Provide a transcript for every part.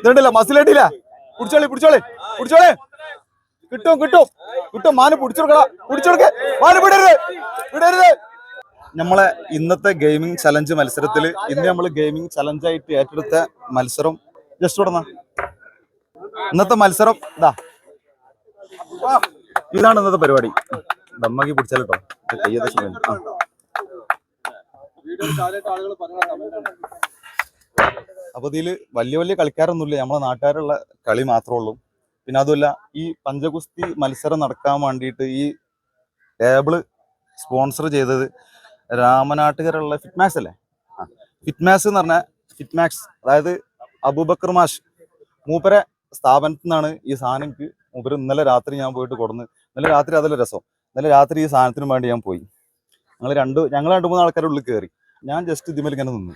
ഇതുണ്ടല്ലോ മസിലട്ടില്ല പിടിച്ചോളി പിടിച്ചോളി പിടിച്ചോളി. കിട്ടും കിട്ടും. കിട്ടും മാന് പിടിച്ചെടുക്കടാ. പിടിച്ചെടുക്ക. മാന് വിടരുത്. വിടരുത്. നമ്മളെ ഇന്നത്തെ ഗെയിമിംഗ് ചലഞ്ച് മത്സരത്തിൽ ഇന്ന് നമ്മൾ ഗെയിമിംഗ് ചലഞ്ച് ആയിട്ട് ഏറ്റെടുത്ത മത്സരം ജസ്റ്റ് ഉടന്ന ഇന്നത്തെ മത്സരം ഇതാ. ഇതാണ് ഇന്നത്തെ പരിപാടി. ദമ്മാക്കി പിടിച്ചാലോ വേണം. ആ. അപ്പൊ ഇതിൽ വലിയ വലിയ കളിക്കാരൊന്നുമില്ല. നമ്മളെ നാട്ടുകാരുള്ള കളി മാത്രമേ ഉള്ളൂ. പിന്നെ അതുമല്ല ഈ പഞ്ചഗുസ്തി മത്സരം നടക്കാൻ വേണ്ടിയിട്ട് ഈ ടേബിൾ സ്പോൺസർ ചെയ്തത് രാമനാട്ടുകാരുള്ള ഫിറ്റ്മാക്സ് അല്ലേ? ഫിറ്റ്മാക്സ് എന്ന് പറഞ്ഞാൽ ഫിറ്റ്മാക്സ് അതായത് അബൂബക്കർ മാഷ്. മൂപ്പരെ സ്ഥാപനത്തിൽ നിന്നാണ് ഈ സാധനം എനിക്ക് മൂപ്പര് ഇന്നലെ രാത്രി ഞാൻ പോയിട്ട് കൊടുന്ന്. ഇന്നലെ രാത്രി അതല്ല രസം. ഇന്നലെ രാത്രി ഈ സാധനത്തിന് വേണ്ടി ഞാൻ പോയി. ഞങ്ങൾ രണ്ട് ഞങ്ങൾ രണ്ട് മൂന്ന് ആൾക്കാരുടെ ഉള്ളിൽ കയറി. ഞാൻ ജസ്റ്റ് ഇതിമേൽ ഇങ്ങനെ നിന്നു.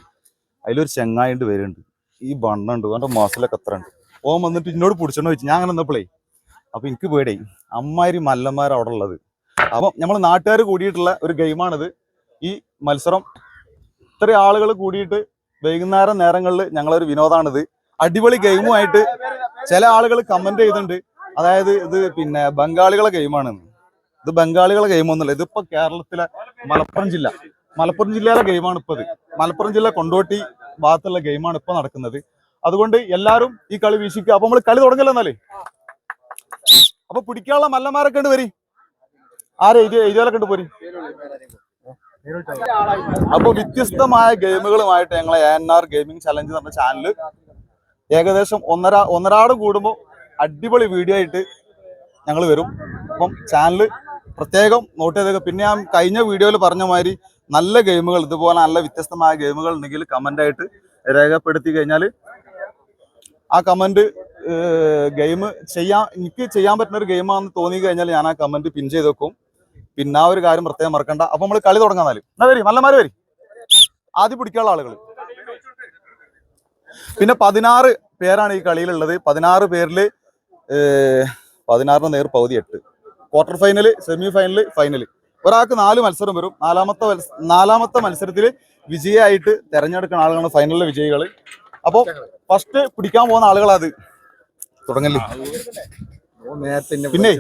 അതിലൊരു ചെങ്ങായിണ്ട് വരുന്നുണ്ട് ഈ ബണ്ണുണ്ട് അവന്റെ മസിലൊക്കെ എത്ര ഉണ്ട് ഓൻ വന്നിട്ട് എന്നോട് പിടിച്ചോണ്ട് വെച്ചു ഞാൻ അങ്ങനെ പ്ലേ അപ്പൊ എനിക്ക് പേടിയായി അമ്മാരി മല്ലന്മാർ അവിടെ ഉള്ളത് അപ്പം നമ്മൾ നാട്ടുകാർ കൂടിയിട്ടുള്ള ഒരു ഗെയിമാണിത്. ഈ മത്സരം ഇത്ര ആളുകൾ കൂടിയിട്ട് വൈകുന്നേരം നേരങ്ങളിൽ ഞങ്ങളൊരു വിനോദമാണിത് അടിപൊളി ഗെയിമുമായിട്ട് ചില ആളുകൾ കമന്റ് ചെയ്തിട്ടുണ്ട്. അതായത് ഇത് പിന്നെ ബംഗാളികളെ ഗെയിമാണ്. ഇത് ബംഗാളികളെ ഗെയിമൊന്നുമല്ല ഇതിപ്പോ കേരളത്തിലെ മലപ്പുറം ജില്ല. മലപ്പുറം ജില്ലയിലെ ഗെയിമാണ് ഇപ്പത് മലപ്പുറം ജില്ല കൊണ്ടോട്ടി ഭാഗത്തുള്ള ഗെയിമാണ് ഇപ്പൊ നടക്കുന്നത്. അതുകൊണ്ട് എല്ലാരും ഈ കളി വീക്ഷിക്കുക. അപ്പൊ നമ്മൾ കളി തുടങ്ങല്ലോ എന്നാലേ? അപ്പൊ പിടിക്കാനുള്ള മല്ലന്മാരൊക്കെ ഉണ്ട് വരി. ആരെ എഴുതിയാലൊക്കെ ഉണ്ട് പോരി. അപ്പൊ വ്യത്യസ്തമായ ഗെയിമുകളുമായിട്ട് ഞങ്ങളെ എൻ ആർ ഗെയിമിംഗ് ചലഞ്ച് എന്ന ചാനൽ ഏകദേശം ഒന്നര ഒന്നരാട് കൂടുമ്പോൾ അടിപൊളി വീഡിയോ ആയിട്ട് ഞങ്ങൾ വരും. അപ്പം ചാനൽ പ്രത്യേകം നോട്ട് ചെയ്തേക്കുക പിന്നെ ഞാൻ കഴിഞ്ഞ വീഡിയോയിൽ പറഞ്ഞ മാതിരി നല്ല ഗെയിമുകൾ ഇതുപോലെ നല്ല വ്യത്യസ്തമായ ഗെയിമുകൾ ഉണ്ടെങ്കിൽ കമന്റായിട്ട് രേഖപ്പെടുത്തി കഴിഞ്ഞാൽ ആ കമന്റ് ഗെയിം ചെയ്യാൻ എനിക്ക് ചെയ്യാൻ പറ്റുന്ന ഒരു ഗെയിമാണെന്ന് തോന്നി കഴിഞ്ഞാൽ ഞാൻ ആ കമന്റ് പിൻ ചെയ്ത് വെക്കും. പിന്നെ ആ ഒരു കാര്യം പ്രത്യേകം മറക്കണ്ട. അപ്പൊ നമ്മൾ കളി തുടങ്ങാന്നാൽ എന്നാ വരി നല്ലമാര് വരി. ആദ്യം പിടിക്കാനുള്ള ആളുകൾ പിന്നെ പതിനാറ് പേരാണ് ഈ കളിയിലുള്ളത്. പതിനാറ് ഏഹ്, പതിനാറിന് നേർ പകുതി എട്ട്. Quarter final semi final final ഒരാൾക്ക് നാല് മത്സരം വരും. നാലാമത്തെ നാലാമത്തെ മത്സരത്തിൽ വിജയമായിട്ട് തെരഞ്ഞെടുക്കുന്ന ആളുകളാണ് ഫൈനലിലെ വിജയികൾ അപ്പോൾ ഫസ്റ്റ് പിടിക്കാൻ പോകുന്ന ആളുകളത് തുടങ്ങല്ലേ? പിന്നെ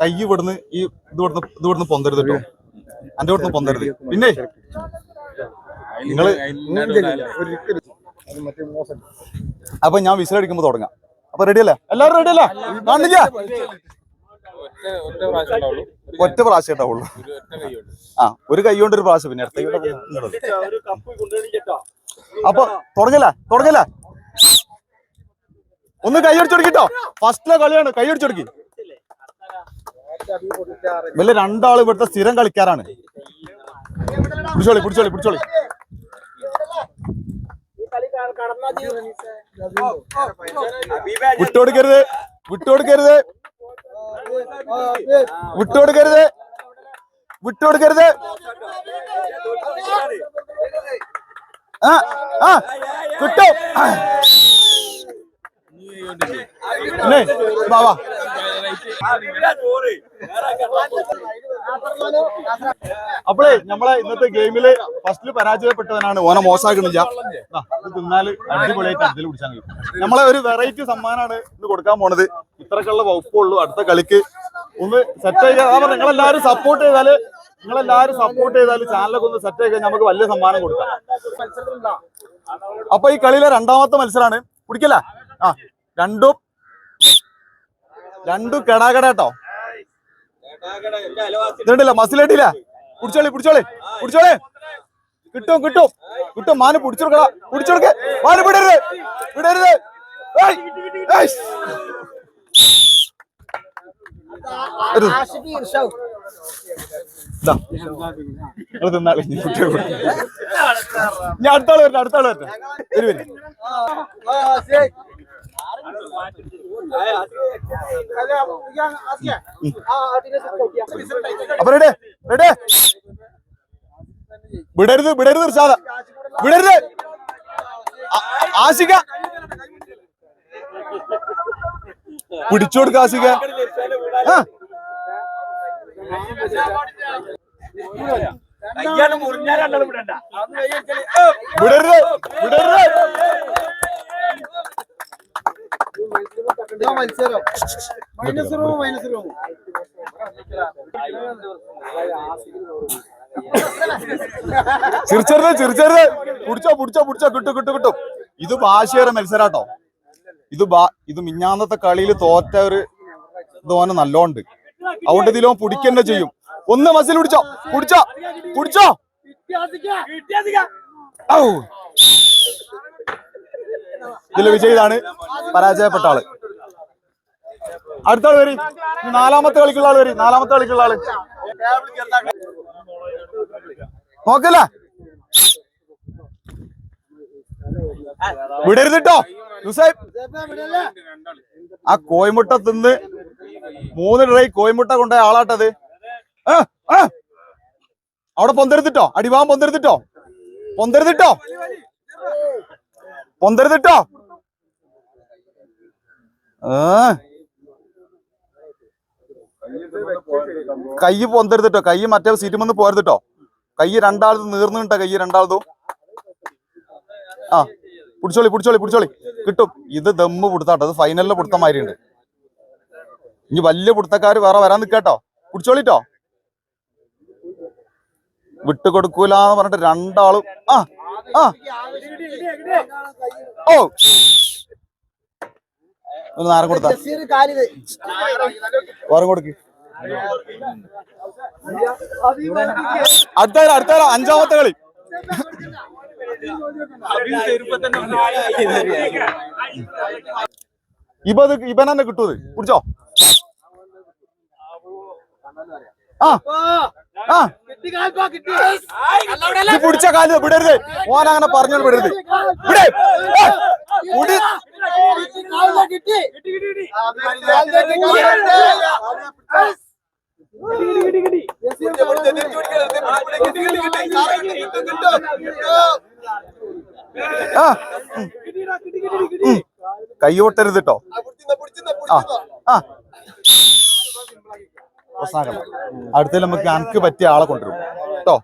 കൈ ഇവിടുന്ന് ഈ ഇത് ഇവിടുന്ന് ഇത് ഇവിടുന്ന് പൊന്തരുത് കേട്ടോ. അന്റെ ഇവിടുന്ന് പൊന്തരുത്. പിന്നെ നിങ്ങൾ അപ്പൊ ഞാൻ വിസിലടിക്കുമ്പോ തുടങ്ങാം. അപ്പൊ റെഡിയല്ലേ എല്ലാവരും റെഡിയല്ലേ കാണില്ല ഒറ്റ പ്രാവശ്യം ഉണ്ടാവുള്ളൂ. ആ ഒരു കൈ കൊണ്ട് ഒരു പ്രാവശ്യം പിന്നെ അടുത്ത. അപ്പൊ തുടങ്ങല തുടങ്ങല. ഒന്ന് കൈ അടിച്ചോടിക്കിട്ടോ ഫസ്റ്റിലെ കളിയാണ് കൈ കൊടുക്കി. വല്ല രണ്ടാളും ഇവിടുത്തെ സ്ഥിരം കളിക്കാരാണ്. പിടിച്ചോളി പിടിച്ചോളി പിടിച്ചോളി. വിട്ടുകൊടുക്കരുത് വിട്ടുകൊടുക്കരുത് വിട്ടുകൊടുക്കരുത്. വിട്ടുകൊടുക്കരുത്. ആ ആ കിട്ടും. വാ അപ്പോഴേ നമ്മളെ ഇന്നത്തെ ഗെയിമിൽ ഫസ്റ്റിൽ പരാജയപ്പെട്ടവനാണ് ഓന മോശമാക്കണില്ല. തിന്നാൽ അടിപൊളിയായിട്ട് അതിൽ കുടിച്ചാൽ നമ്മളെ ഒരു വെറൈറ്റി സമ്മാനാണ് ഇന്ന് കൊടുക്കാൻ പോണത്. ഇത്രക്കുള്ള വകുപ്പുള്ളൂ അടുത്ത കളിക്ക്. ഒന്ന് സെറ്റ് ചെയ്താൽ നിങ്ങളെല്ലാരും സപ്പോർട്ട് ചെയ്താൽ നിങ്ങളെല്ലാരും സപ്പോർട്ട് ചെയ്താൽ ചാനലൊക്കെ ഒന്ന് സെറ്റ് ചെയ്താൽ നമുക്ക് വലിയ സമ്മാനം കൊടുക്കാം. അപ്പൊ ഈ കളിയിലെ രണ്ടാമത്തെ മത്സരമാണ് കുടിക്കല്ല ആ രണ്ടും രണ്ടും കെടാകട കേട്ടോ ഇതുണ്ടല്ലോ മസിലേട്ടില്ല പിടിച്ചോളി പിടിച്ചോളി പിടിച്ചോളി. കിട്ടും കിട്ടും. കിട്ടും മാന് പിടിച്ചെടുക്കടാ പിടിച്ചെടുക്ക മാന് വിടരുത്. വിടരുത്. ഒരു- തിന്നാളി. ഞാൻ അടുത്ത ആൾ വരട്ടെ അടുത്ത ആൾ വരട്ടെ വരൂ വരൂ. അപ്പൊ റെഡി റെഡി വിടരുത് വിടരുത് സാധ വിടരുത്. ആശിക. പിടിച്ചു കൊടുക്ക ആശിക. ആ. വിടരുത് വിടരുത്. ഇതാ മത്സരം. മൈനസ് റൂം മൈനസ് റൂം ചിരിച്ചരുത് ചിരിച്ചരുത്. പിടിച്ചോ പിടിച്ചോ പിടിച്ചോ. കിട്ടും കിട്ടും കിട്ടും. ഇത് ഭാഷയേറെ മത്സരാട്ടോ. ഇത് ബാ ഇത് മിഞ്ഞാന്നത്തെ കളിയിൽ തോറ്റ ഒരു ഇതോനെ നല്ലോണ്ട്. അതുകൊണ്ട് ഇതിലോ പിടിക്കന്നെ ചെയ്യും. ഒന്ന് മസിൽ പിടിച്ചോ. പിടിച്ചോ പിടിച്ചോ. ഔ. ഇതിൽ വിജയിതാണ് പരാജയപ്പെട്ട ആൾ. അടുത്ത ആൾ വരി നാലാമത്തെ കളിക്കുള്ള ആൾ വരി. നാലാമത്തെ കളിക്കുള്ള ആൾ. നോക്കല്ലേ? വിടരുതിട്ടോ യുസൈബ് ആ കോയിമുട്ട തിന്ന് മൂന്ന് ട്രൈ കോയിമുട്ട കൊണ്ടുപോയ ആളാട്ടത്. അവിടെ പൊന്തരുത്തിട്ടോ അടിവാം പൊന്തരുത്തിട്ടോ പൊന്തരുത്തിട്ടോ പൊന്തരുത്തിട്ടോ ആ കൈ പൊന്തെടുത്തിട്ടോ? കൈ മറ്റേ സീറ്റ് വന്ന് പോരുതിട്ടോ? കൈ രണ്ടാളത് കിട്ടോ കൈ രണ്ടാളതും? ആ പിടിച്ചോളി പിടിച്ചോളി പിടിച്ചോളി. കിട്ടും. ഇത് ദമ്മ് പിടുത്താട്ടോ അത് ഫൈനലിൽ പിടുത്തം മാതിരി ഉണ്ട് ഇനി വലിയ പുടുത്തക്കാര് വേറെ വരാൻ നിൽക്കാട്ടോ പിടിച്ചോളിട്ടോ? വിട്ടുകൊടുക്കൂല എന്ന് പറഞ്ഞിട്ട് രണ്ടാളും ആ ആ. ഓ. ഒന്ന് നാരം കൊടുത്താ. വേറെ കൊടുക്ക്. അടുത്ത അടുത്ത അഞ്ചാമത്തെ കളി. ഇപ്പൊ തന്നെ കിട്ടൂത് പിടിച്ചോ. പിടിച്ച കാൽ വിടരുത്. ഓൻ അങ്ങനെ പറഞ്ഞോ വിടരുത്. വിടെ. കൈ ഓട്ടരുത് കേട്ടോ ആ. ആ. പ്രശ്നമാക്കണ്ട അടുത്ത നമുക്ക് അനക്ക് പറ്റിയ ആളെ കൊണ്ടുവരും. കേട്ടോ?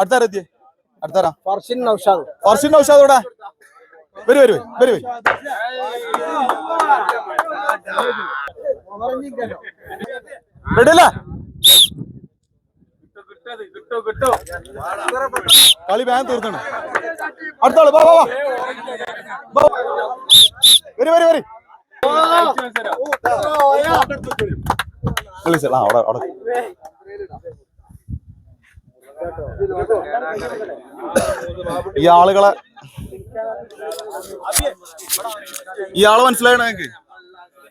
അടുത്താരെത്തിയേ അടുത്താരാ ഫർഷിൻ നൗഷാദ്. ഫർഷിൻ ഔഷാദ് ഇവിടെ വരൂ വരൂ വരൂ വരൂ. റെഡിയല്ലേ? കളി വേഗം തീർന്നാണ് അടുത്താൾ വരു വരു വാ വാ. വാ. വരൂ വരൂ വരൂ. വിളിച്ചോ അവിടെ അവിടെ ഈ ആളുകളെ ഈ ആളെ മനസ്സിലായോ നിങ്ങക്ക്?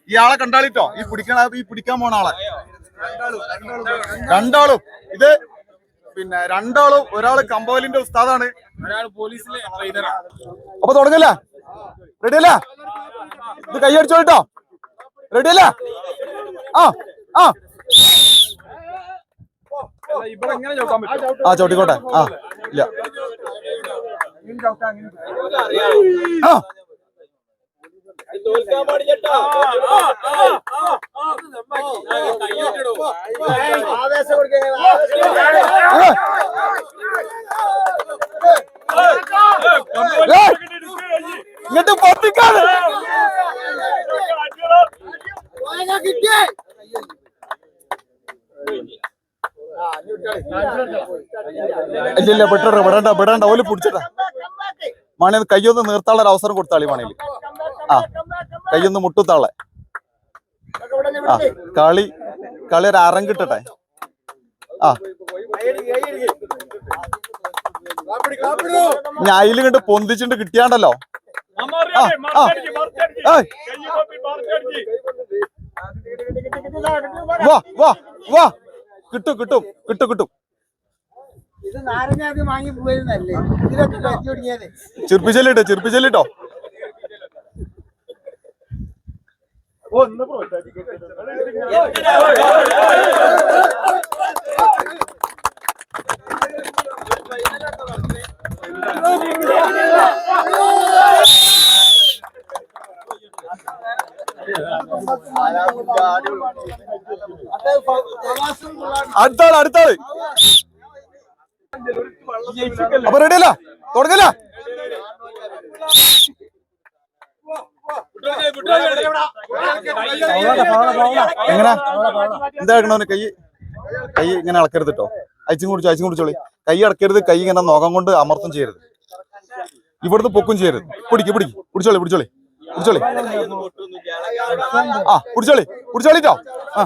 ഇയാളെ കണ്ടാളിട്ടോ? ഈ പിടിക്കണ ഈ പിടിക്കാൻ പോണ ആളെ. രണ്ടാളും. ഇത് പിന്നെ രണ്ടാളും ഒരാൾ കമ്പോലിന്റെ ഉസ്താദാണ്. അപ്പൊ തുടങ്ങല്ലേ? റെഡി അല്ലേ? ഇത് കൈയടിച്ചോട്ടോ റെഡി അല്ലേ? ആ ആ. ആ ചവിട്ടിക്കോട്ടെ. ആ ഇല്ല. ആ. ആവേശം കൊടുക്കുക ഏ. ഏ. ഇങ്ങോട്ട് പൊത്തിക്കാണ് കിട്ടി ഇല്ല ഇല്ല വിടണ്ട വിടണ്ട. ഓൽ പിടിച്ചിട്ടാ. മണി കയ്യൊന്ന് നീർത്താളെ ഒരു അവസരം കൊടുത്താളി മണിയിൽ ആ കയ്യൊന്ന് മുട്ടുത്താളെ. ആ കളി കളി ഒരു അരം കിട്ടട്ടെ ആ. ഞാൻ അതിൽ കണ്ട് പൊന്തിച്ചിട്ട് കിട്ടിയാണ്ടല്ലോ. വാ വാ വാ. കിട്ടും കിട്ടും കിട്ടും കിട്ടും. ഇത് നാരങ്ങ ആദ്യം വാങ്ങി പോയിരുന്നല്ലേ? ഇതിലൊക്കെ കത്തി ഒടിഞ്ഞത് ചിർപ്പിച്ചല്ലിട്ടോ ചിർപ്പിച്ചല്ലിട്ടോ അടുത്താൾ അടുത്താൾ. അപ്പൊ റെഡിയല്ല തുടങ്ങല്ല? എങ്ങനെ? എന്താക്കണോ കൈ? കൈ ഇങ്ങനെ അളക്കരുത് കേട്ടോ അയച്ചും കുടിച്ചോ അയച്ചും കുടിച്ചോളി. കൈ അടക്കരുത് കൈ ഇങ്ങനെ നോകം കൊണ്ട് അമർത്തും ചെയ്യരുത്. ഇവിടുന്ന് പൊക്കും ചെയ്യരുത്. പിടിക്ക് പിടിക്ക്. പിടിച്ചോളി പിടിച്ചോളി. പിടിച്ചോളി ആ കുടിച്ചോളി. കുടിച്ചോളിട്ടോ ആ.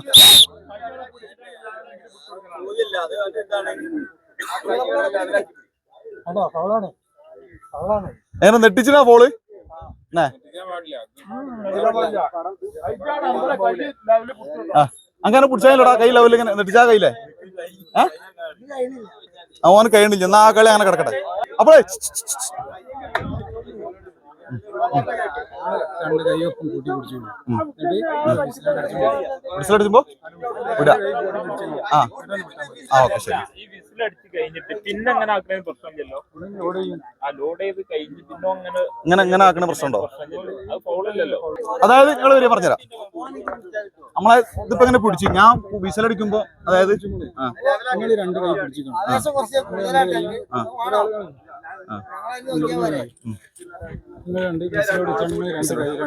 എങ്ങനെ നെട്ടിച്ചിനാ ഫോൾ? അങ്ങനെ പിടിച്ചാലോടാ കൈ ലെവലിൽ ഇങ്ങനെ നെട്ടിച്ചാ കയ്യില്ലേ ഏ? ഓന് കഴിയണില്ല എന്നാ ആ കളി അങ്ങനെ കിടക്കട്ടെ. അപ്പോഴേ രണ്ട് കൈയൊപ്പം കൂട്ടി പിടിച്ചു. മനസ്സിലടിച്ചുമ്പോ വിടാ. ആ. ആ ഓക്കെ ശരി. ഇങ്ങനെ ഇങ്ങനെ ആക്കണ പ്രശ്നമുണ്ടോ? അതായത് നിങ്ങൾ വരെ പറഞ്ഞുതരാം. നമ്മളെ ഇതിപ്പോ ഇങ്ങനെ പിടിച്ചു ഞാൻ വിസലടിക്കുമ്പോ അതായത് രണ്ട് കൈ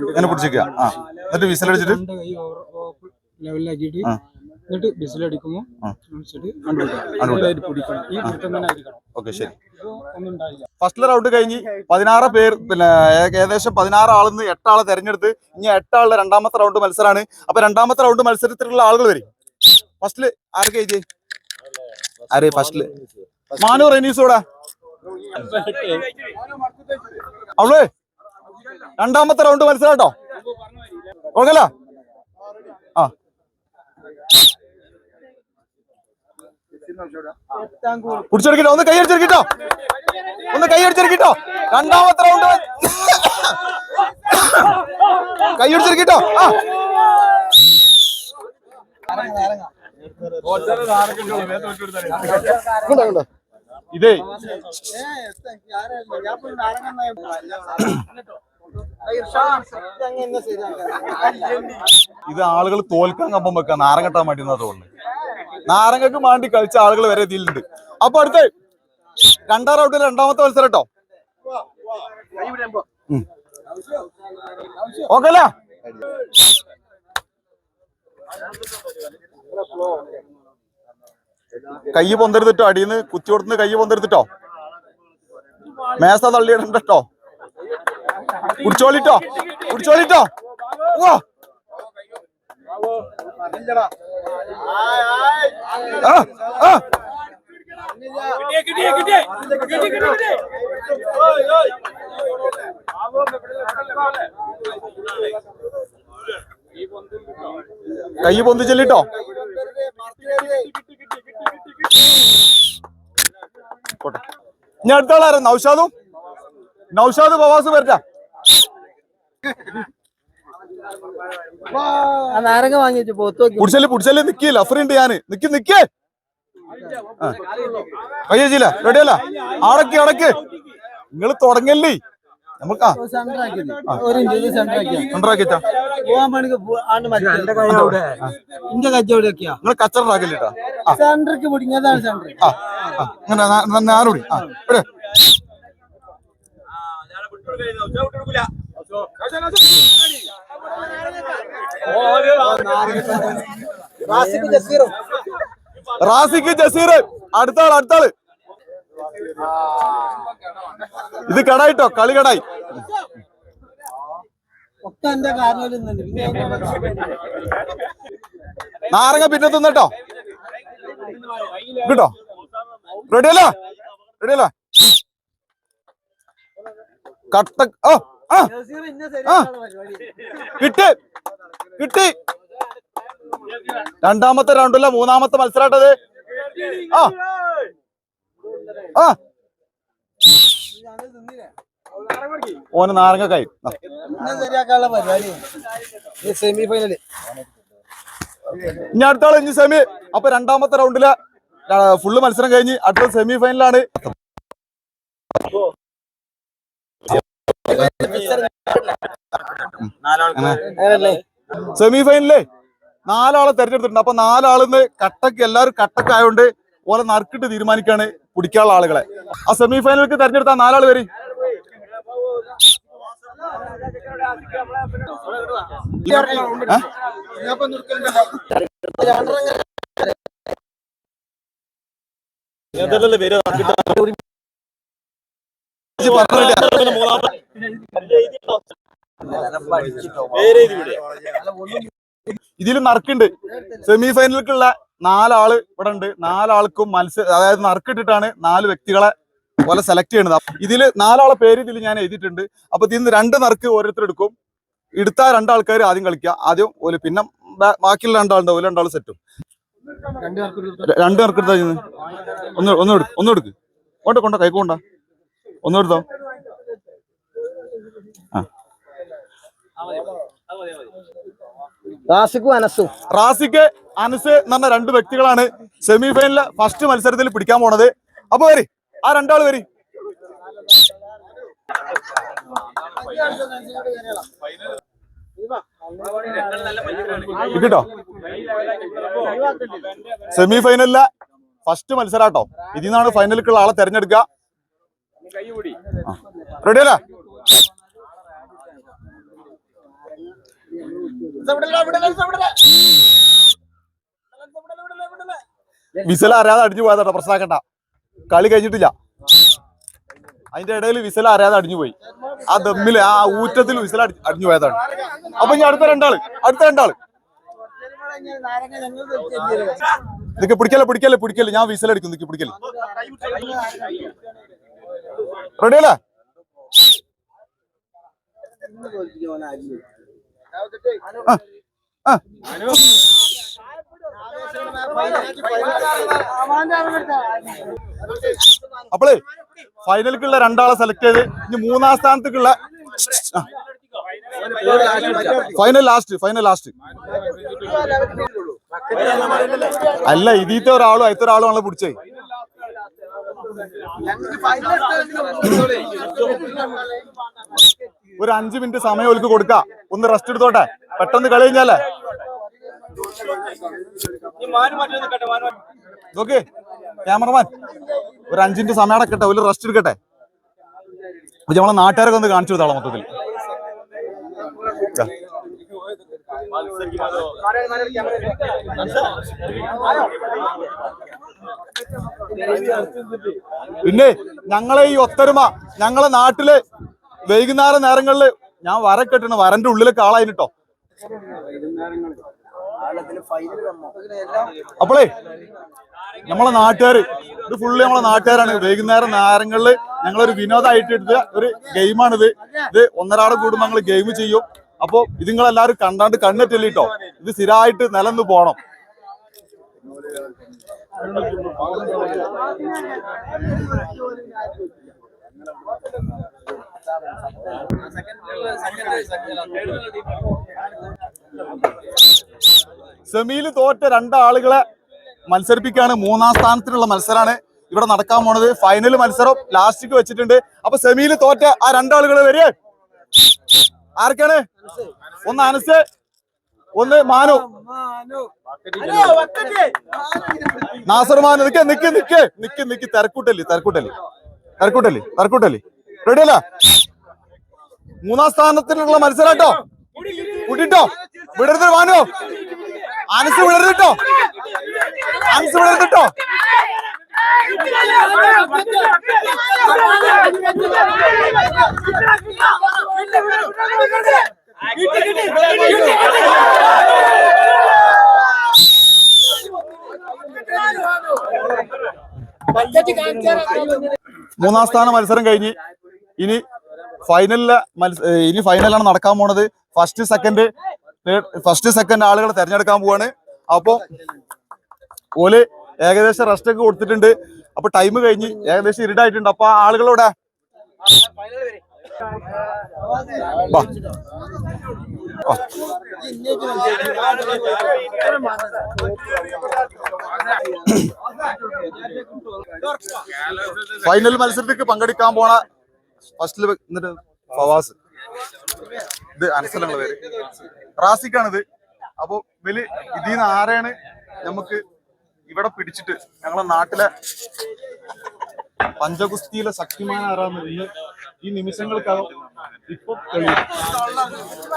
ഇങ്ങനെ പിടിച്ചിരിക്കുക ആ. എന്നിട്ട് വിസലടിച്ചിട്ട് ലെവലിലാക്കിയിട്ട്. എന്നിട്ട് വിസിലടിക്കുമ്പോൾ ഓക്കെ ശരി. ഇത് ഫസ്റ്റ് റൗണ്ട് കഴിഞ്ഞ് പതിനാറ് പേർ പിന്നെ ഏകദേശം പതിനാറ് ആളിൽ നിന്ന് എട്ടാളെ തെരഞ്ഞെടുത്ത് ഇനി എട്ടാളുടെ രണ്ടാമത്തെ റൗണ്ട് മത്സരമാണ് അപ്പൊ രണ്ടാമത്തെ റൗണ്ട് മത്സരത്തിലുള്ള ആളുകൾ വരും. ഫസ്റ്റിൽ ആരൊക്കെ എഴുതി ആര് ഫസ്റ്റിൽ? മാനൂർ റെനീസോടാ. അവൾ രണ്ടാമത്തെ റൗണ്ട് മത്സരം കേട്ടോ ഓക്കല്ല ആ. പിടിച്ചെടുക്കിട്ടോ ഒന്ന് കൈ അടിച്ചെടുക്കട്ടോ. ഒന്ന് കൈ അടിച്ചെടുക്കട്ടോ. രണ്ടാമത്തെ റൗണ്ട് കൈ അടിച്ചെടുക്കട്ടോ. ആ. ഇങ്ങോട്ടാ, ഇങ്ങോട്ടാ. ഇതേ. ഇത്? ആളുകൾ തോൽക്കാൻ കമ്പം വെക്കാൻ നാരങ്ങട്ടാൻ വേണ്ടി എന്നാ തോന്നുന്നത് നാരങ്ങക്ക് മാണ്ടി കളിച്ച ആളുകൾ വരെ ഇതിലുണ്ട്. അപ്പൊ അടുത്ത രണ്ടാം റൗണ്ടിൽ രണ്ടാമത്തെ മത്സരം കേട്ടോ ഓക്കെ അല്ല കൈ പൊന്തെടുത്തിട്ടോ? അടിയിന്ന് കുത്തി കൊടുത്തുനിന്ന് കൈ പൊന്തെടുത്തിട്ടോ? മേസ തള്ളിയിടണ്ടോ കുടിച്ചോളിട്ടോ? കുടിച്ചോളിട്ടോ? ഓ ആ. കൈ പൊന്തിച്ചല്ലിട്ടോ? പോട്ടെ. ഇനി അടുത്താളാരോ നൗഷാദും? നൗഷാദ് ബവാസ് വരട്ടാ. നാരങ്ങ വാങ്ങിച്ചു നോക്കി. പുടിച്ചൽ പുടിച്ചൽ ഉണ്ട് ഞാൻ. നിക്ക് നിക്കേ. കയ്യച്ചില്ല റെഡിയല്ല അടക്ക് അടക്ക് നിങ്ങൾ തുടങ്ങല്ലേ? നമുക്ക് ആ. സെന്റർ ആക്കിയത് ഒരു ഇഞ്ച് സെന്റർ ആക്കിയ ഉണ്ടാക്കിച്ചാ പോവാൻ പണിക്ക് ആണ്ട് മറ്റേ ഇന്റെ കച്ചവടമൊക്കെയാ നിങ്ങൾ കച്ചറാക്കില്ലേട്ടാ ആ. സെന്റർക്ക് പൊടിഞ്ഞതാണ് സെന്റർ. അങ്ങനെ ഞാനൂടി ആ ഇവിടെ. റാസിക്ക് ജസീർ അടുത്ത അടുത്താൾ ഇത് കടായിട്ടോ? കളി കടായി. നാരങ്ങ പിന്നെ തിന്നട്ടോ കിട്ടോ. റെഡിയല്ലോ റെഡിയല്ല കട്ട ഓ ആ. ആ. കിട്ടി. കിട്ടി. രണ്ടാമത്തെ റൗണ്ടല്ല മൂന്നാമത്തെ മത്സരാട്ടത്. ആ. ആ. ഓന് നാരങ്ങ കൈ ആ. ശരിയാക്കാനുള്ള പരിപാടി. സെമി ഫൈനൽ ഇനി അടുത്താളെ ഇനി സെമി അപ്പൊ രണ്ടാമത്തെ റൗണ്ടിൽ ഫുള്ള് മത്സരം കഴിഞ്ഞ് അടുത്ത സെമി ഫൈനലാണ് സെമി ഫൈനലേ നാലാളെ തെരഞ്ഞെടുത്തിട്ടുണ്ട്. അപ്പൊ നാലാളിന്ന് കട്ടക്ക് എല്ലാരും കട്ടക്കായോണ്ട് ഓലെ നറുക്കിട്ട് തീരുമാനിക്കാണ് പിടിക്കാനുള്ള ആളുകളെ. ആ സെമി ഫൈനലിലേക്ക് തെരഞ്ഞെടുത്ത നാലാൾ വരും ഇതിലും പറഞ്ഞില്ല. ഇതിൽ നറുക്കുണ്ട്. സെമി ഫൈനലിലേക്കുള്ള നാലാൾ ഇവിടെ ഉണ്ട് നാലാൾക്കും മത്സര അതായത് നറുക്കിട്ടിട്ടാണ് നാല് വ്യക്തികളെ പോലെ സെലക്ട് ചെയ്യുന്നത്. ഇതിൽ നാലാളെ പേര് ഇതിൽ ഞാൻ എഴുതിയിട്ടുണ്ട്. അപ്പൊ ഇതിൽ നിന്ന് രണ്ട് നറുക്ക് ഓരോരുത്തർ എടുക്കും. എടുത്ത രണ്ടാൾക്കാർ ആദ്യം കളിക്കുക ആദ്യം ഓൽ പിന്നെ ബാക്കിയുള്ള രണ്ടാളുണ്ട്. ഓൽ രണ്ടാൾ സെറ്റും രണ്ട് നറുക്ക് എടുത്താ ഒന്ന് ഒന്ന് എടുക്ക് ഒന്ന് എടുക്ക്. കൊണ്ട കൊണ്ട. കൈ കൊണ്ട. ഒന്ന് എടുത്തോ. റാസിക്കും അനസും. റാസിക്ക് അനസ് എന്ന് രണ്ട് വ്യക്തികളാണ് സെമി ഫൈനലിലെ ഫസ്റ്റ് മത്സരത്തിൽ പിടിക്കാൻ പോണത്. അപ്പൊ വരി. ആ രണ്ടാൾ വരി. കിട്ടോ സെമി ഫൈനലിലെ ഫസ്റ്റ് മത്സരാട്ടോ. ഇതിൽ നിന്നാണ് ഫൈനലിലേക്കുള്ള ആളെ തെരഞ്ഞെടുക്കുക. റെഡിയല്ലേ വിസല അറിയാതെ അടിഞ്ഞു പോയതാട്ടോ പ്രശ്നമാക്കണ്ട കളി കഴിഞ്ഞിട്ടില്ല. അതിന്റെ ഇടയിൽ വിസല അറിയാതെ അടിഞ്ഞു പോയി. ആ ദമ്മിൽ ആ ഊറ്റത്തിൽ വിസല അടിഞ്ഞു പോയതാണ്. അപ്പൊ ഇനി അടുത്ത രണ്ടാൾ അടുത്ത രണ്ടാൾ. നിക്ക് പിടിക്കല്ലേ പിടിക്കല്ലേ പിടിക്കല്ലേ. ഞാൻ വിസല അടിക്കും നിക്ക് പിടിക്കല്ലേ. റെഡിയല്ലേ ആ. അപ്പോളേ ഫൈനലിക്കുള്ള രണ്ടാളെ സെലക്ട് ചെയ്ത് ഇനി മൂന്നാം സ്ഥാനത്തേക്കുള്ള ഫൈനൽ ലാസ്റ്റ് ഫൈനൽ ലാസ്റ്റ് അല്ല ഇതിത്തെ ഒരാളും അതിത്തെ ഒരാളും ആണല്ലോ പിടിച്ചേ. ഒരു അഞ്ചു മിനിറ്റ് സമയം ഒലിക്ക് കൊടുക്ക. ഒന്ന് റെസ്റ്റ് എടുത്തോട്ടെ? പെട്ടെന്ന് കളി കഴിഞ്ഞാലേ? നോക്ക് ക്യാമറമാൻ ഒരു അഞ്ചിന്റെ സമയം അടക്കട്ടെ ഒരു റെസ്റ്റ് എടുക്കട്ടെ. അപ്പൊ നമ്മളെ നാട്ടുകാരൊക്കെ ഒന്ന് കാണിച്ചു കൊടുത്താളെ മൊത്തത്തിൽ. പിന്നെ ഞങ്ങളെ ഈ ഒത്തൊരുമ ഞങ്ങളെ നാട്ടിൽ വൈകുന്നേരം നേരങ്ങളിൽ ഞാൻ വര കെട്ടണ വരന്റെ ഉള്ളിലേക്ക് ആളായിട്ടോ അപ്പോളേ നമ്മളെ നാട്ടുകാര് ഇത് ഫുള്ള് നമ്മളെ നാട്ടുകാരാണ്. വൈകുന്നേരം നേരങ്ങളിൽ ഞങ്ങളൊരു വിനോദമായിട്ട് എടുത്ത ഒരു ഗെയിമാണിത്. ഇത് ഒന്നരാട് കൂടുമ്പോ ഞങ്ങൾ ഗെയിം ചെയ്യും. അപ്പൊ ഇത് നിങ്ങളെല്ലാരും കണ്ടാണ്ട് കണ്ണെറ്റല്ലേ കേട്ടോ ഇത് സ്ഥിരമായിട്ട് നിലന്ന് പോണം. സെമിയിൽ തോറ്റ രണ്ടാളുകളെ മത്സരിപ്പിക്കുകയാണ് മൂന്നാം സ്ഥാനത്തിനുള്ള മത്സരമാണ് ഇവിടെ നടക്കാൻ പോണത്. ഫൈനൽ മത്സരം ലാസ്റ്റിക്ക് വെച്ചിട്ടുണ്ട്. അപ്പൊ സെമിയിൽ തോറ്റ ആ രണ്ടാളുകൾ വരെ. ആർക്കാണ് ഒന്ന് അനസ് ഒന്ന് മാനു. നാസർ മാനു നിക്ക് നിക്ക് നിക്ക്. നിക്ക് നിക്ക്. തിരക്കൂട്ടല്ലേ തിരക്കൂട്ടല്ലേ തിരക്കൂട്ടല്ലേ തിരക്കൂട്ടല്ലേ റെഡിയല്ല മൂന്നാം സ്ഥാനത്തിനുള്ള മത്സരം കേട്ടോ. കൂട്ടിട്ടോ വിടരുത് മാനു. അനസ് വിടരുതിട്ടോ അനസ് വിടരുതിട്ടോ മൂന്നാം സ്ഥാന മത്സരം കഴിഞ്ഞ് ഇനി ഫൈനലിലെ മത്സ ഇനി ഫൈനലാണ് നടക്കാൻ പോണത്. ഫസ്റ്റ് സെക്കൻഡ് ഫസ്റ്റ് സെക്കൻഡ് ആളുകൾ തെരഞ്ഞെടുക്കാൻ പോവാണ്. അപ്പൊ ഓൽ ഏകദേശം റെസ്റ്റ് ഒക്കെ കൊടുത്തിട്ടുണ്ട്. അപ്പൊ ടൈം കഴിഞ്ഞ് ഏകദേശം ഇരുടായിട്ടുണ്ട്. അപ്പൊ ആളുകളോടെ. ഫൈനൽ മത്സരത്തിലേക്ക് പങ്കെടുക്കാൻ പോണ ഫസ്റ്റിൽ എന്നിട്ട് ഫവാസ്. ഇത് അനസലുള്ള പേര്. റാസിക്കാണിത്. അപ്പൊ ഇതിൽ നിന്ന് ആരെയാണ് നമുക്ക് ഇവിടെ പിടിച്ചിട്ട് ഞങ്ങളെ നാട്ടിലെ പഞ്ചഗുസ്തിയിലെ ശക്തിമാൻ ആരാന്ന് ഇന്ന് ഈ നിമിഷങ്ങൾക്കകം ഇപ്പൊ തെളിയും.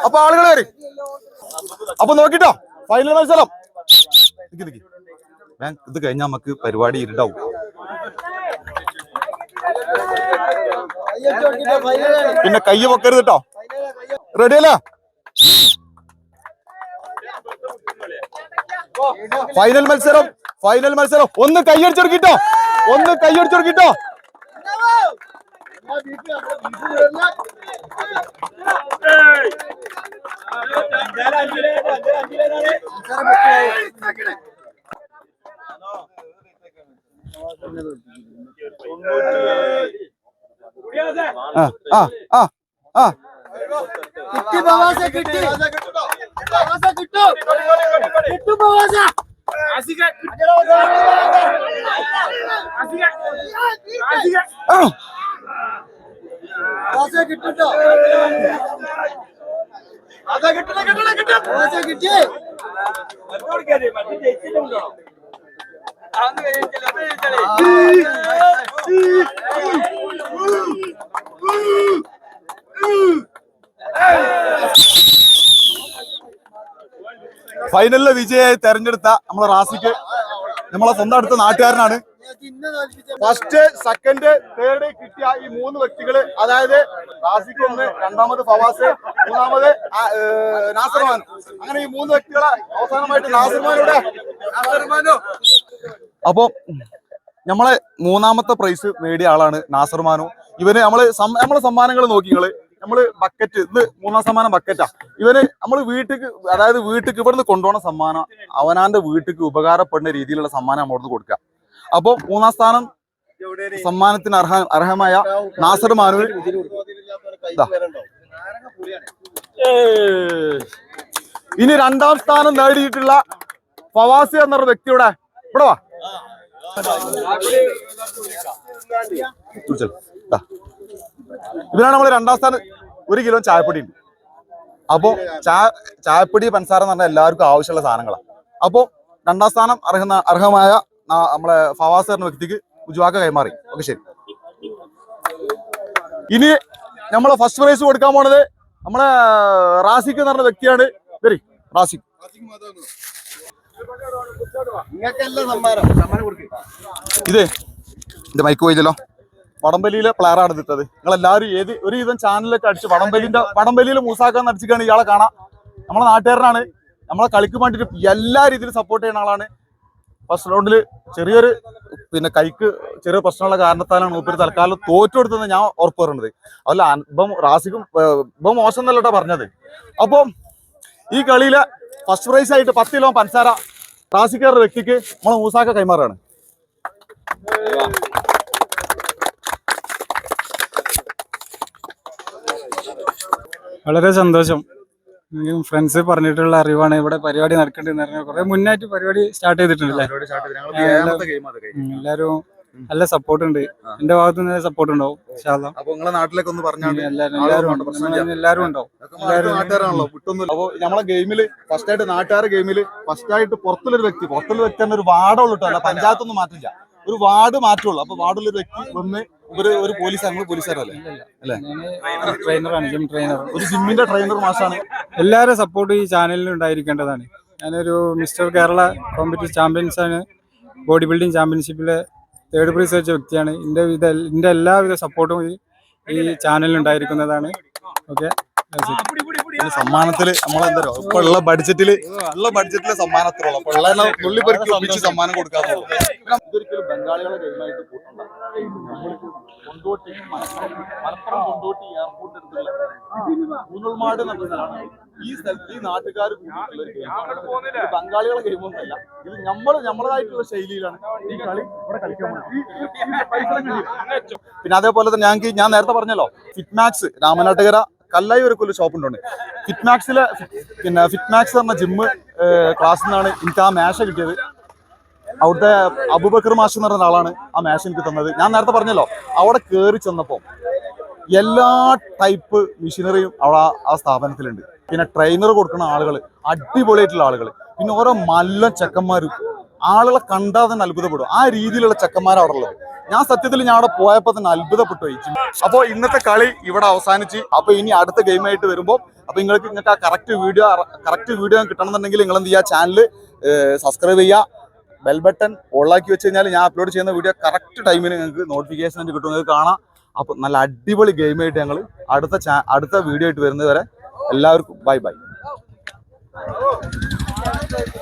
അപ്പൊ ആളുകൾ വരും. അപ്പൊ നോക്കിട്ടോ. ഫൈനൽ മത്സരം. ഇത് കഴിഞ്ഞാൽ നമുക്ക് പരിപാടി ഇരുട്ടാവും പിന്നെ കൈ പൊക്കരുത് കേട്ടോ റെഡി അല്ലേ? ഫൈനൽ മത്സരം ഫൈനൽ മത്സരം. ഒന്ന് കൈയടിച്ചെടുക്കിട്ടോ ഒന്ന് കൈയടിച്ചെടുക്കിട്ടോ ആ ആ ആ ആ കിട്ടി ബവാസ കിട്ടി. ബവാസ കിട്ടു കിട്ടു ബവാസ ആ. ബവാസ കിട്ടുട്ടോ? ബവാസ കിട്ടി. ഫൈനലിലെ വിജയെ തെരഞ്ഞെടുത്ത നമ്മളെ റാസിക്ക് നമ്മളെ സ്വന്തം അടുത്ത നാട്ടുകാരനാണ്. ഫസ്റ്റ് സെക്കൻഡ് തേർഡ് കിട്ടിയ ഈ മൂന്ന് വ്യക്തികൾ അതായത് റാസിക്ക് ഒന്ന് രണ്ടാമത് ഫവാസ് മൂന്നാമത് നാസർമാൻ. അങ്ങനെ ഈ മൂന്ന് വ്യക്തികളെ അവസാനമായിട്ട് നാസർമാനോടെ അപ്പൊ നമ്മളെ മൂന്നാമത്തെ പ്രൈസ് നേടിയ ആളാണ് നാസർമാനു ഇവന് നമ്മൾ നമ്മളെ സമ്മാനങ്ങൾ നോക്കിങ്ങൾ നമ്മൾ ബക്കറ്റ് ഇത് മൂന്നാം സമ്മാനം ബക്കറ്റാ ഇവന് നമ്മൾ വീട്ടിക്ക് അതായത് വീട്ടിക്ക് ഇവിടുന്ന് കൊണ്ടുപോകുന്ന സമ്മാനം അവനാന്റെ വീട്ടിക്ക് ഉപകാരപ്പെടുന്ന രീതിയിലുള്ള സമ്മാനം നമ്മളോട് കൊടുക്കുക അപ്പൊ മൂന്നാം സ്ഥാനം സമ്മാനത്തിന് അർഹ അർഹമായ നാസർ മാനു ഇനി രണ്ടാം സ്ഥാനം നേടിയിട്ടുള്ള ഫവാസി എന്നൊരു വ്യക്തിയുടെ ഇവിടെ വാ. ഇതിനാണ് നമ്മൾ രണ്ടാം സ്ഥാനം ഒരു കിലോ ചായപ്പൊടി ഉണ്ട്. അപ്പോ ചായ ചായപ്പൊടി പഞ്ചസാര എന്ന് പറഞ്ഞാൽ എല്ലാവർക്കും ആവശ്യമുള്ള സാധനങ്ങളാണ് അപ്പോ രണ്ടാം സ്ഥാനം അർഹന അർഹമായ നമ്മളെ ഫവാസ് എന്ന വ്യക്തിക്ക് ഉജുവാക്ക കൈമാറി. ഓക്കെ ശരി. ഇനി നമ്മളെ ഫസ്റ്റ് പ്രൈസ് കൊടുക്കാൻ പോണത് നമ്മളെ റാസിക്ക് എന്ന് പറഞ്ഞ വ്യക്തിയാണ് വരി റാസിക് ഇത് എന്റെ മൈക്ക് പോയില്ലല്ലോ. വടംവലിയിലെ പ്ലെയറാണ് ഇതിട്ടത്. നിങ്ങൾ എല്ലാവരും ഏത് ഒരു വിധം ചാനലൊക്കെ അടിച്ച് വടംവലിന്റെ വടംവലിയിൽ മൂസാക്കാൻ അടിച്ചിട്ടാണ് ഇയാളെ കാണാം. നമ്മളെ നാട്ടുകാരനാണ്. നമ്മളെ കളിക്ക് വേണ്ടിയിട്ട് എല്ലാ രീതിയിലും സപ്പോർട്ട് ചെയ്യുന്ന ആളാണ്. ഫസ്റ്റ് റൗണ്ടിൽ ചെറിയൊരു പിന്നെ കൈക്ക് ചെറിയ പ്രശ്നമുള്ള കാരണത്താലാണ് മൂപ്പര് തൽക്കാലം തോറ്റു കൊടുത്തതെന്ന് ഞാൻ ഉറപ്പ് പറയുന്നത്. അതല്ല അൻ- ഇപ്പം റാസിക്കും ഇപ്പം മോശം എന്നല്ലോട്ടാ പറഞ്ഞത്. അപ്പം ഈ കളിയിലെ ഫസ്റ്റ് പ്രൈസ് ആയിട്ട് പത്ത് കിലോ പഞ്ചസാര റാസിക്കാരുടെ വ്യക്തിക്ക് നമ്മളെ മൂസാക്ക കൈമാറാണ്. വളരെ സന്തോഷം. ഫ്രണ്ട്സ് പറഞ്ഞിട്ടുള്ള അറിവാണ്. ഇവിടെ പരിപാടി നടക്കേണ്ടതെന്ന് പറഞ്ഞാൽ കുറെ മുന്നായിട്ട് പരിപാടി സ്റ്റാർട്ട് ചെയ്തിട്ടുണ്ടല്ലേ? എല്ലാവരും എല്ലാരും നല്ല സപ്പോർട്ട് ഉണ്ട് എന്റെ ഭാഗത്ത് നിന്ന് സപ്പോർട്ട് ഉണ്ടാവും. അപ്പൊ നിങ്ങളെ നാട്ടിലേക്ക് ഒന്ന് പറഞ്ഞാൽ എല്ലാരും ഉണ്ടാവും എല്ലാവരും നാട്ടുകാരാണല്ലോ വിട്ടൊന്നും അപ്പൊ നമ്മളെ ഗെയിമിൽ ഫസ്റ്റ് ആയിട്ട് നാട്ടുകാരെ ഗെയിമിൽ ഫസ്റ്റ് ആയിട്ട് പുറത്തുള്ളൊരു വ്യക്തി പുറത്തുള്ള വ്യക്തി തന്നെ ഒരു വാർഡുള്ളൂ കേട്ടോ. അല്ല പഞ്ചായത്തൊന്നും മാറ്റില്ല. ഒരു വാർഡ് മാറ്റുള്ളൂ അപ്പൊ വാർഡുള്ള ഒരു വ്യക്തി വന്ന് ഒരു ഒരു പോലീസ് ഞങ്ങൾ പോലീസുകാരല്ലേ അല്ലേ? ട്രെയിനറാണ് ജിം ട്രെയിനർ ഒരു ജിമ്മിന്റെ ട്രെയിനർ മാഷാണ് എല്ലാവരും സപ്പോർട്ട് ഈ ചാനലിൽ ഉണ്ടായിരിക്കേണ്ടതാണ്. ഞാനൊരു മിസ്റ്റർ കേരള കോമ്പറ്റീവ് ചാമ്പ്യൻസ് ആണ്. ബോഡി ബിൽഡിംഗ് ചാമ്പ്യൻഷിപ്പിലെ തേർഡ് പ്രൈസ് വെച്ച വ്യക്തിയാണ്. എന്റെ വിധ എന്റെ എല്ലാവിധ സപ്പോർട്ടും ഈ ചാനലിൽ ഉണ്ടായിരിക്കുന്നതാണ്. ഓക്കെ സമ്മാനത്തിൽ നമ്മളെന്താ ഇപ്പൊ ഉള്ള ബഡ്ജറ്റിൽ ഉള്ള ബഡ്ജറ്റിൽ സമ്മാനത്തിലുള്ള അപ്പൊ ഉള്ള തുള്ളി പെറുക്കി ഒപ്പിച്ച് സമ്മാനം ഇതൊരിക്കലും ബംഗാളികളെ മലപ്പുറം കൊണ്ടോട്ടി ഈ സ്ഥലത്ത് ഈ നാട്ടുകാർ ബംഗാളികളെ ഗെയിമൊന്നുമല്ല ഇത് നമ്മൾ നമ്മളതായിട്ടുള്ള ശൈലിയിലാണ്. ഈ കളി ഇവിടെ കളിക്കാൻ പിന്നെ അതേപോലെ തന്നെ ഞങ്ങൾക്ക് ഞാൻ നേരത്തെ പറഞ്ഞല്ലോ ഫിറ്റ്മാക്സ് രാമനാട്ടുകര കല്ലായി ഒരു ഷോപ്പ് ഉണ്ട് ഫിറ്റ്മാക്സിലെ പിന്നെ ഫിറ്റ്മാക്സ് എന്ന ജിമ്മ് ക്ലാസ്സിൽ നിന്നാണ് എനിക്ക് ആ മേശ കിട്ടിയത്. അവിടുത്തെ അബുബക്കർ മാഷ് എന്ന് പറഞ്ഞ ആളാണ് ആ മേശ എനിക്ക് തന്നത്. ഞാൻ നേരത്തെ പറഞ്ഞല്ലോ അവിടെ കയറി ചെന്നപ്പോൾ എല്ലാ ടൈപ്പ് മെഷീനറിയും അവിടെ ആ സ്ഥാപനത്തിലുണ്ട്. പിന്നെ ട്രെയിനർ കൊടുക്കുന്ന ആളുകൾ അടിപൊളിയായിട്ടുള്ള ആളുകൾ പിന്നെ ഓരോ നല്ല ചെക്കന്മാരും ആളുകളെ കണ്ടാൽ തന്നെ അത്ഭുതപ്പെടും. ആ രീതിയിലുള്ള ചെക്കന്മാരാണ് അവിടെ ഉള്ളത് ഞാൻ സത്യത്തിൽ ഞാൻ അവിടെ പോയപ്പോൾ തന്നെ അത്ഭുതപ്പെട്ടു പോയി. അപ്പോൾ ഇന്നത്തെ കളി ഇവിടെ അവസാനിച്ച് അപ്പോൾ ഇനി അടുത്ത ഗെയിമായിട്ട് വരുമ്പോൾ അപ്പോൾ നിങ്ങൾക്ക് നിങ്ങൾക്ക് ആ കറക്റ്റ് വീഡിയോ കറക്റ്റ് വീഡിയോ കിട്ടണമെന്നുണ്ടെങ്കിൽ നിങ്ങൾ എന്ത് ചെയ്യുക? ചാനൽ സബ്സ്ക്രൈബ് ചെയ്യുക. ബെൽ ബട്ടൺ ഓളാക്കി വെച്ച് കഴിഞ്ഞാൽ ഞാൻ അപ്ലോഡ് ചെയ്യുന്ന വീഡിയോ കറക്റ്റ് ടൈമിന് നിങ്ങൾക്ക് നോട്ടിഫിക്കേഷൻ ആയിട്ട് കിട്ടും. നിങ്ങൾക്ക് കാണാം. അപ്പോൾ നല്ല അടിപൊളി ഗെയിമായിട്ട് ഞങ്ങൾ അടുത്ത അടുത്ത വീഡിയോ ആയിട്ട് വരുന്നത് വരെ എല്ലാവർക്കും ബൈ ബൈ